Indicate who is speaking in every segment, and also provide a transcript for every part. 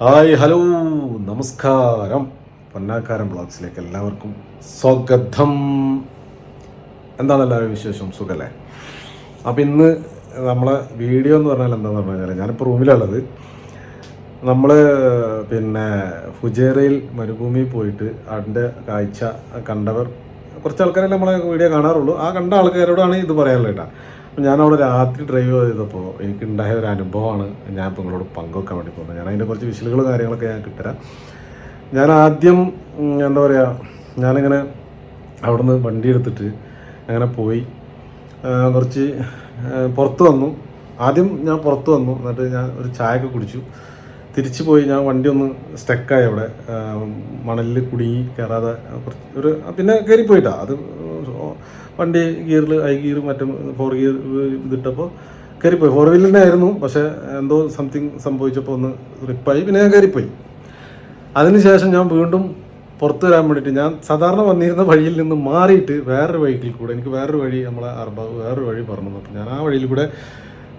Speaker 1: Hi hello നമസ്കാരം. പൊന്നാക്കാരൻ ബ്ലോഗ്സിലേക്ക് എല്ലാവർക്കും സ്വാഗതം. എന്താണ് എല്ലാവരും വിശേഷം? സുഖല്ലേ? അപ്പം ഇന്ന് നമ്മളെ വീഡിയോ എന്ന് പറഞ്ഞാൽ എന്താണെന്ന് പറഞ്ഞു കഴിഞ്ഞാൽ ഞാനിപ്പോൾ റൂമിലുള്ളത്. നമ്മൾ പിന്നെ ഫുജേറയിൽ മരുഭൂമിയിൽ പോയിട്ട് അതിന്റെ കാഴ്ച കണ്ടവർ കുറച്ച് ആൾക്കാരെ നമ്മളെ വീഡിയോ കാണാറുള്ളൂ. ആ കണ്ട ആൾക്കാരോടാണ് ഇത് പറയാനുള്ളത് കേട്ടോ. ഞാൻ രാത്രി ഡ്രൈവ് ചെയ്തപ്പോൾ എനിക്ക് ഉണ്ടായ ഒരു അനുഭവമാണ് ഞാൻ ഇപ്പോൾ നിങ്ങളോട് പങ്കുവെക്കാൻ വേണ്ടി പോകുന്നത്. ഞാൻ അതിന്റെ കുറച്ച് വിശലുകളും കാര്യങ്ങളൊക്കെ ഞാൻ കിട്ടരാം. ഞാൻ ആദ്യം എന്താ പറയുക ഞാനിങ്ങനെ അവിടുന്ന് വണ്ടി എടുത്തിട്ട് അങ്ങനെ പോയി. കുറച്ച് പുറത്ത് വന്നു. ആദ്യം ഞാൻ പുറത്ത് വന്നു. എന്നിട്ട് ഞാൻ ഒരു ചായയൊക്കെ കുടിച്ചു. തിരിച്ചു പോയി ഞാൻ വണ്ടി ഒന്ന് സ്റ്റക്കായി അവിടെ. മണലിൽ കുടുങ്ങി കയറാതെ ഒരു പിന്നെ കയറിപ്പോയിട്ടാ അത് വണ്ടി ഗിയറിൽ ഐ ഗിയർ മറ്റും ഫോർ ഗിയർ ഇതിട്ടപ്പോൾ കയറിപ്പോയി. ഫോർ വീലറിന്റെ ആയിരുന്നു പക്ഷേ എന്തോ സംതിങ് സംഭവിച്ചപ്പോൾ ഒന്ന് റിപ്പായി പിന്നെ ഞാൻ കയറിപ്പോയി. അതിനുശേഷം ഞാൻ വീണ്ടും പുറത്തു വരാൻ വേണ്ടിയിട്ട് ഞാൻ സാധാരണ വന്നിരുന്ന വഴിയിൽ നിന്ന് മാറിയിട്ട് വേറൊരു വഴിക്കിൽ കൂടെ എനിക്ക് വേറൊരു വഴി നമ്മളെ അർബാബ് വേറൊരു വഴി പറഞ്ഞു അപ്പോൾ ഞാൻ ആ വഴിയിൽ കൂടെ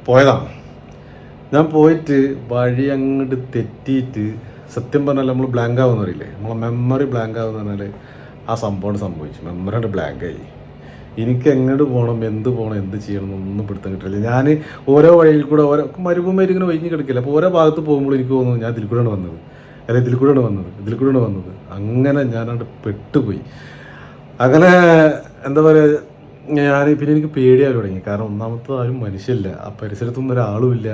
Speaker 1: പോയതാണ്. ഞാൻ പോയിട്ട് വഴി അങ്ങോട്ട് തെറ്റിയിട്ട് സത്യം പറഞ്ഞാൽ നമ്മൾ ബ്ലാങ്ക് ആവുന്ന അറിയില്ലേ നമ്മളെ മെമ്മറി ബ്ലാങ്ക് ആവുന്ന പറഞ്ഞാൽ ആ സംഭവം സംഭവിച്ചു. മെമ്മറി ബ്ലാങ്ക് ആയി. എനിക്ക് എങ്ങോട്ട് പോകണം എന്ത് പോകണം എന്ത് ചെയ്യണം ഒന്നും പിടുത്തം കിട്ടില്ല. ഞാൻ ഓരോ വഴിയിൽ കൂടെ ഓരോ മരുഭൂമിയിൽ ഇങ്ങനെ ഒഴിഞ്ഞ് കിടക്കില്ല. അപ്പോൾ ഓരോ ഭാഗത്ത് പോകുമ്പോൾ എനിക്ക് തോന്നുന്നു ഞാൻ ഇതിൽ കൂടെയാണ് വന്നത്. അല്ലെ ഇതിൽ കൂടെയാണ് വന്നത് ഇതിൽ കൂടെയാണ് വന്നത്. അങ്ങനെ ഞാനവിടെ പെട്ടുപോയി. അങ്ങനെ എന്താ പറയുക ഞാൻ പിന്നെ എനിക്ക് പേടിയായി തുടങ്ങി. കാരണം ഒന്നാമത്തെ ആരും മനുഷ്യല്ല ആ പരിസരത്തൊന്നും ഒരാളുമില്ല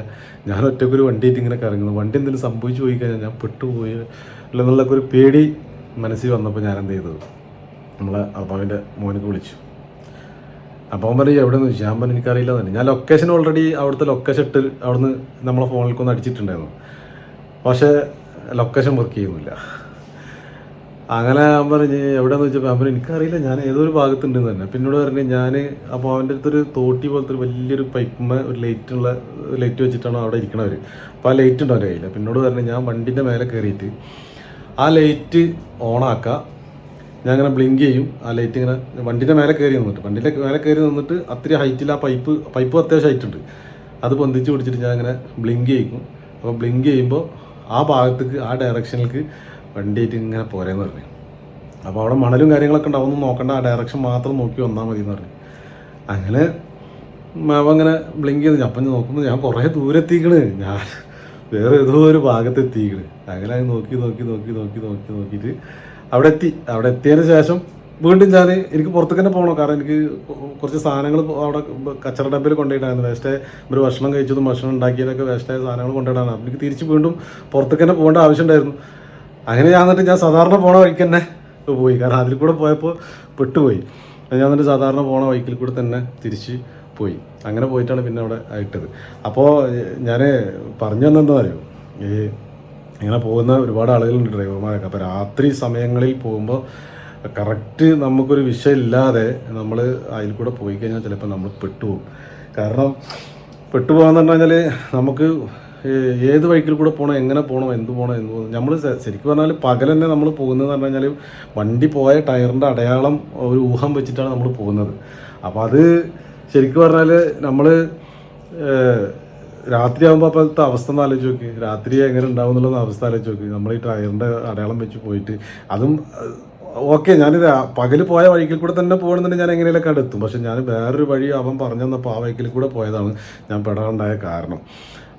Speaker 1: ഞാൻ ഒറ്റക്കൊരു വണ്ടിയായിട്ട് ഇങ്ങനെ കറങ്ങുന്നു. വണ്ടി എന്തെങ്കിലും സംഭവിച്ചു പോയി കഴിഞ്ഞാൽ ഞാൻ പെട്ടുപോയി എന്നുള്ളൊക്കെ ഒരു പേടി മനസ്സിൽ വന്നപ്പോൾ ഞാൻ എന്ത് ചെയ്തു? നമ്മളെ അപ്പാവിന്റെ മോനൊക്കെ വിളിച്ചു. അപ്പോൾ അവൻ പറഞ്ഞു എവിടെ നിന്ന് ഞാൻ പറഞ്ഞു എനിക്കറിയില്ല തന്നെ ഞാൻ ലൊക്കേഷൻ ഓൾറെഡി അവിടുത്തെ ലൊക്കേഷൻ ഇട്ട് അവിടുന്ന് നമ്മളെ ഫോണിലേക്ക് ഒന്ന് അടിച്ചിട്ടുണ്ടായിരുന്നു. പക്ഷേ ലൊക്കേഷൻ വർക്ക് ചെയ്യുന്നില്ല. അങ്ങനെ അവൻ പറഞ്ഞ് എവിടെയാന്ന് വെച്ചപ്പോൾ അവൻ എനിക്കറിയില്ല ഞാൻ ഏതൊരു ഭാഗത്തുണ്ടെന്ന് തന്നെ പിന്നോട് പറഞ്ഞു ഞാൻ അപ്പോൾ അവന്റെ അടുത്തൊരു തോട്ടി പോലത്തെ ഒരു വലിയൊരു പൈപ്പുമ്മ ഒരു ലൈറ്റുള്ള ലൈറ്റ് വെച്ചിട്ടാണ് അവിടെ ഇരിക്കണവർ അപ്പോൾ ആ ലൈറ്റ് ഉണ്ടോ അവന്റെ കയ്യിൽ പിന്നോട് പറഞ്ഞു ഞാൻ വണ്ടിന്റെ മേലെ കയറിയിട്ട് ആ ലൈറ്റ് ഓണാക്കുക ഞാൻ ഇങ്ങനെ ബ്ലിങ്ക് ചെയ്യും. ആ ലൈറ്റ് ഇങ്ങനെ വണ്ടിന്റെ മേലെ കയറി നിന്നിട്ട്. വണ്ടിന്റെ മേലെ കയറി നിന്നിട്ട് അത്രയും ഹൈറ്റിൽ ആ പൈപ്പ് പൈപ്പ് അത്യാവശ്യം ഹൈറ്റ് ഉണ്ട്. അത് പൊന്തിച്ച് പിടിച്ചിട്ട് ഞാൻ ഇങ്ങനെ ബ്ലിങ്ക് ചെയ്യും. അപ്പോൾ ബ്ലിങ്ക് ചെയ്യുമ്പോൾ ആ ഭാഗത്തേക്ക് ആ ഡയറക്ഷനിലേക്ക് വണ്ടിയായിട്ട് ഇങ്ങനെ പോരേന്ന് പറഞ്ഞു. അപ്പോൾ അവിടെ മണലും കാര്യങ്ങളൊക്കെ ഉണ്ടാവും. നോക്കേണ്ട. ആ ഡയറക്ഷൻ മാത്രം നോക്കി വന്നാൽ മതി എന്ന് പറഞ്ഞു. അങ്ങനെ മാവ് അങ്ങനെ ബ്ലിങ്ക് ചെയ്ത് അപ്പം നോക്കുമ്പോൾ ഞാൻ കുറേ ദൂരെ എത്തിക്കണ് ഞാൻ വേറെ ഏതോ ഒരു ഭാഗത്ത് എത്തിക്കണ് അങ്ങനെ നോക്കി നോക്കി നോക്കി നോക്കി നോക്കി നോക്കിയിട്ട് അവിടെ എത്തി അവിടെ എത്തിയതിന് ശേഷം വീണ്ടും ഞാൻ എനിക്ക് പുറത്തേക്ക് തന്നെ പോകണം. കാരണം എനിക്ക് കുറച്ച് സാധനങ്ങൾ അവിടെ കച്ചറ ഡബ്ബയിൽ കൊണ്ടുപോയിട്ടായിരുന്നു. വേസ്റ്റ് ഒരു ഭക്ഷണം കഴിച്ചതും ഭക്ഷണം ഉണ്ടാക്കിയതൊക്കെ വേസ്റ്റായ സാധനങ്ങൾ കൊണ്ടുപോയിട്ടാണ്. അപ്പം എനിക്ക് തിരിച്ച് വീണ്ടും പുറത്തേക്ക് തന്നെ പോകേണ്ട ആവശ്യമുണ്ടായിരുന്നു. അങ്ങനെ ഞാൻ എന്നിട്ട് ഞാൻ സാധാരണ പോണ വഴിക്ക് തന്നെ പോയി. കാരണം അതിൽ കൂടെ പോയപ്പോൾ പെട്ടുപോയി. ഞാൻ എന്നിട്ട് സാധാരണ പോണ വഴിക്കിൽ കൂടെ തന്നെ തിരിച്ച് പോയി. അങ്ങനെ പോയിട്ടാണ് പിന്നെ അവിടെ ആയിട്ടത്. അപ്പോൾ ഞാൻ പറഞ്ഞു വന്നെന്താ അറിയോ ഈ ഇങ്ങനെ പോകുന്ന ഒരുപാട് ആളുകളുണ്ട് ഡ്രൈവർമാരൊക്കെ. അപ്പോൾ രാത്രി സമയങ്ങളിൽ പോകുമ്പോൾ കറക്റ്റ് നമുക്കൊരു വിഷയമില്ലാതെ നമ്മൾ അതിൽ കൂടെ പോയി കഴിഞ്ഞാൽ ചിലപ്പോൾ നമ്മൾ പെട്ടുപോകും. കാരണം പെട്ടുപോകാന്ന് പറഞ്ഞു കഴിഞ്ഞാൽ നമുക്ക് ഏത് വഴിക്കിൽ കൂടെ പോകണം എങ്ങനെ പോകണം എന്ത് പോകണം എന്ത് പോകണം നമ്മൾ ശരിക്കും പറഞ്ഞാൽ പകൽ തന്നെ നമ്മൾ പോകുന്നതെന്ന് പറഞ്ഞു കഴിഞ്ഞാൽ വണ്ടി പോയ ടയറിന്റെ അടയാളം ഒരു ഊഹം വെച്ചിട്ടാണ് നമ്മൾ പോകുന്നത്. അപ്പോൾ അത് ശരിക്കും പറഞ്ഞാൽ നമ്മൾ രാത്രി ആകുമ്പോൾ അപ്പോഴത്തെ അവസ്ഥ ഒന്ന് ആലോചിച്ച് നോക്കി. രാത്രി എങ്ങനെ ഉണ്ടാവും എന്നുള്ള അവസ്ഥ ആലോചിച്ച് നോക്കി. നമ്മൾ ഈ ടയറിന്റെ അടയാളം വെച്ച് പോയിട്ട് അതും ഓക്കെ ഞാൻ പകൽ പോയ വഴിക്കിൽ കൂടെ തന്നെ പോകണമെന്നുണ്ടെങ്കിൽ ഞാൻ എങ്ങനെയൊക്കെ അടുത്തും പക്ഷെ ഞാൻ വേറൊരു വഴി അവൻ പറഞ്ഞു തന്നപ്പോൾ ആ വഴിക്കിൽ കൂടെ പോയതാണ് ഞാൻ പെടാറുണ്ടായ കാരണം.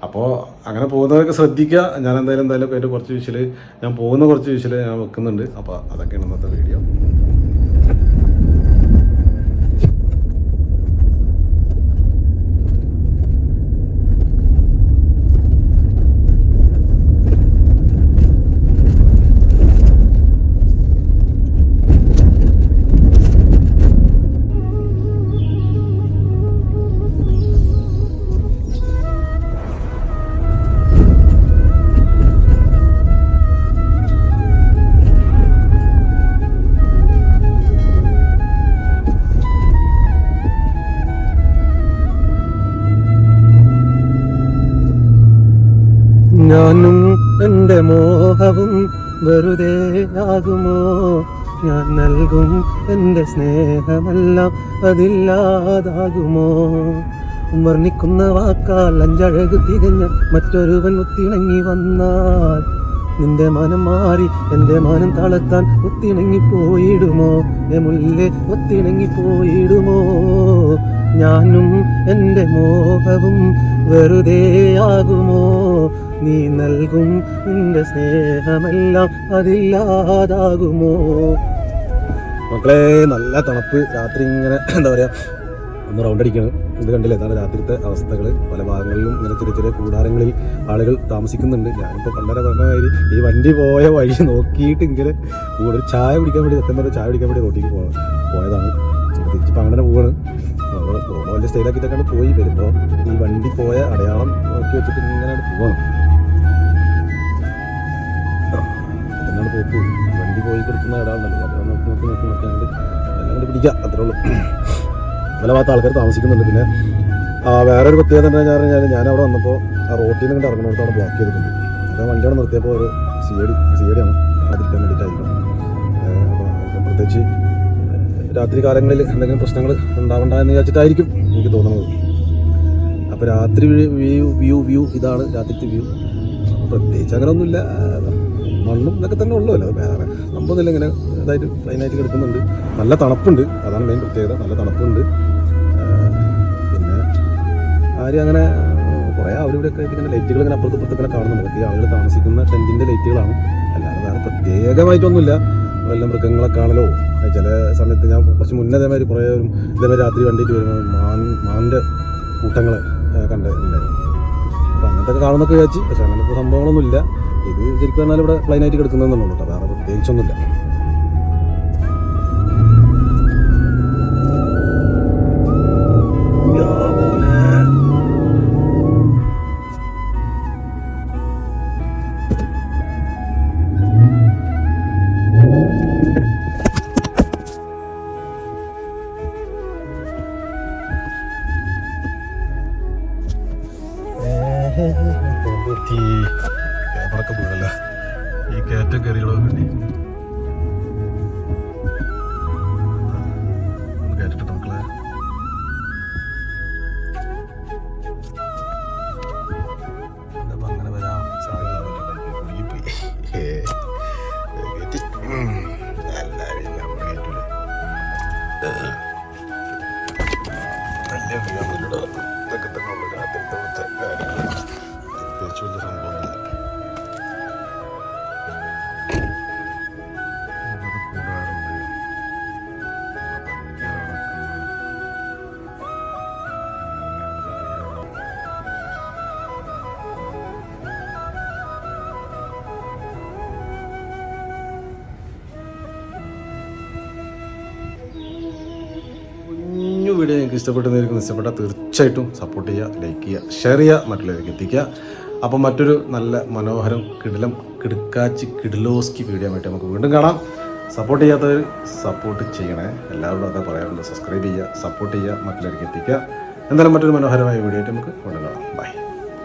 Speaker 1: അപ്പോൾ അങ്ങനെ പോകുന്നവരൊക്കെ ശ്രദ്ധിക്കുക. ഞാൻ എന്തായാലും എന്തായാലും എന്റെ കുറച്ച് വിഷയിൽ ഞാൻ പോകുന്ന കുറച്ച് വിഷയിൽ ഞാൻ വെക്കുന്നുണ്ട്. അപ്പോൾ അതൊക്കെയാണ് ഇന്നത്തെ വീഡിയോ.
Speaker 2: എന്റെ മോഹവും വെറുതെ ആകുമോ ഞാൻ നൽകും എന്റെ സ്നേഹമെല്ലാം അതില്ലാതാകുമോ? വർണിക്കുന്ന വാക്കാൽ അഞ്ചഴകു തികഞ്ഞ മറ്റൊരുവൻ ഒത്തിണങ്ങി വന്നാൽ
Speaker 1: നിന്റെ മനം മാറി എന്റെ മനം തളർത്താൻ ഒത്തിണങ്ങി പോയിടുമോ? എ മുല്ലേ ഒത്തിണങ്ങി പോയിടുമോ? ഞാനും എന്റെ മോഹവും വെറുതെയാകുമോ? നീ നൽകും നിന്റെ സ്നേഹമെല്ലാം അതില്ലാതാകുമോ? മക്കളെ നല്ല തണുപ്പ്. രാത്രി ഇങ്ങനെ എന്താ പറയാ ഒന്ന് റൗണ്ട് അടിക്കണം. ഇത് കണ്ടില്ല? എന്താണ് രാത്രിത്തെ അവസ്ഥകൾ പല ഭാഗങ്ങളിലും ഇങ്ങനെ ചെറിയ ചെറിയ കൂടാരങ്ങളിൽ ആളുകൾ താമസിക്കുന്നുണ്ട്. ഞാനിപ്പോൾ പണ്ടര പറഞ്ഞ കാര്യം ഈ വണ്ടി പോയ വഴി നോക്കിയിട്ട് ഇങ്ങനെ കൂടെ ഒരു ചായ കുടിക്കാൻ വേണ്ടി സത്യം പറഞ്ഞാൽ ചായ കുടിക്കാൻ വേണ്ടി റോട്ടിലേക്ക് പോകണം പോയതാണ്. തിരിച്ചിപ്പോൾ അങ്ങനെ പോവാണ്. അപ്പോൾ വലിയ സ്റ്റൈലാക്കിയിട്ടൊക്കെ പോയി. വരുമ്പോൾ ഈ വണ്ടി പോയ അടയാളം നോക്കി വെച്ചിട്ട് ഇങ്ങനെ പോവാണ്. പോക്ക്. വണ്ടി പോയി കിടക്കുന്ന ഇടാണ്ടല്ലോ അപ്പോൾ നോക്കി നോക്കി നോക്കി നോക്കി അങ്ങോട്ട് എല്ലാം കൂടി പിടിക്കാം. അത്രേ ഉള്ളൂ. പല ഭാഗത്ത് ആൾക്കാർ താമസിക്കുന്നുണ്ട്. പിന്നെ വേറൊരു പ്രത്യേകത എന്താ പറഞ്ഞാൽ ഞാൻ അവിടെ വന്നപ്പോൾ ആ റോട്ടിൽ നിന്ന് ഇറങ്ങുന്നിടത്ത് അവിടെ ബ്ലോക്ക് ചെയ്തിട്ടുണ്ട്. അപ്പോൾ വണ്ടി അവിടെ നിർത്തിയപ്പോൾ ഒരു C A D C A D ആണ്. അതിരിക്കാൻ വേണ്ടിയിട്ടായിരിക്കും പ്രത്യേകിച്ച് രാത്രി കാലങ്ങളിൽ എന്തെങ്കിലും പ്രശ്നങ്ങൾ ഉണ്ടാവണ്ട എന്ന് വിചാരിച്ചിട്ടായിരിക്കും എനിക്ക് തോന്നുന്നത്. അപ്പോൾ രാത്രി വ്യൂ വ്യൂ വ്യൂ ഇതാണ് രാത്രിത്തെ വ്യൂ. പ്രത്യേകിച്ച് അങ്ങനെ ഒന്നുമില്ല മണ്ണും ഇതൊക്കെ തന്നെ ഉള്ളൂ അല്ലോ വേറെ. നമ്മളൊന്നുമില്ല ഇങ്ങനെ ഇതായിട്ട് പ്ലെയിനായിട്ട് കിടക്കുന്നുണ്ട്. നല്ല തണുപ്പുണ്ട്. അതാണ് മെയിൻ പ്രത്യേകത. നല്ല തണുപ്പുണ്ട്. പിന്നെ ആരും അങ്ങനെ കുറേ അവിടെ ഇവിടെയൊക്കെ ഇങ്ങനെ ലൈറ്റുകൾ ഇങ്ങനെ അപ്പുറത്ത് ഇപ്പുറത്തൊക്കെ കാണുന്നുണ്ട്. ഈ ആളുകൾ താമസിക്കുന്ന ടെന്റിന്റെ ലൈറ്റുകളാണ് അല്ലാതെ വേറെ പ്രത്യേകമായിട്ടൊന്നുമില്ല. വല്ല മൃഗങ്ങളെ കാണലോ ചില സമയത്ത് ഞാൻ കുറച്ച് മുന്നേ അതേമാതിരി കുറേ ഇതേമാതിരി രാത്രി വണ്ടിയിട്ട് വരുമ്പോൾ മാൻ മാന്റെ കൂട്ടങ്ങൾ കണ്ടിട്ടുണ്ടായിരുന്നു. അപ്പോൾ അങ്ങനത്തെ കാണുന്നൊക്കെ വിചാരിച്ചു. പക്ഷെ അങ്ങനത്തെ സംഭവങ്ങളൊന്നുമില്ല. ഇത് ശരിക്കും പറഞ്ഞാൽ ഇവിടെ പ്ലെയിനായിട്ട് കിടക്കുന്നതെന്നുള്ളൂ കേട്ടോ. വേറെ പ്രത്യേകിച്ചൊന്നുമില്ല. Thank മോനെ. ക്യാമറയൊക്കെ ഈ കയറ്റം കയറികളോ വേണ്ടി. വീഡിയോ നിങ്ങൾക്ക് ഇഷ്ടപ്പെട്ടെന്നിരിക്കും ഇഷ്ടപ്പെട്ടാൽ തീർച്ചയായിട്ടും സപ്പോർട്ട് ചെയ്യുക ലൈക്ക് ചെയ്യുക ഷെയർ ചെയ്യുക മറ്റുള്ളവർക്ക് എത്തിക്കുക. അപ്പം മറ്റൊരു നല്ല മനോഹരം കിടിലം കിടുക്കാച്ചി കിടിലോസ്കി വീഡിയോ ആയിട്ട് നമുക്ക് വീണ്ടും കാണാം. സപ്പോർട്ട് ചെയ്യാത്തവർ സപ്പോർട്ട് ചെയ്യണേ. എല്ലാവരോടും അതാ പറയാറുണ്ട്. സബ്സ്ക്രൈബ് ചെയ്യുക സപ്പോർട്ട് ചെയ്യുക മറ്റുള്ളവർക്ക് എത്തിക്കുക. എന്തായാലും മറ്റൊരു മനോഹരമായ വീഡിയോ ആയിട്ട് നമുക്ക് വീണ്ടും കാണാം. ബൈ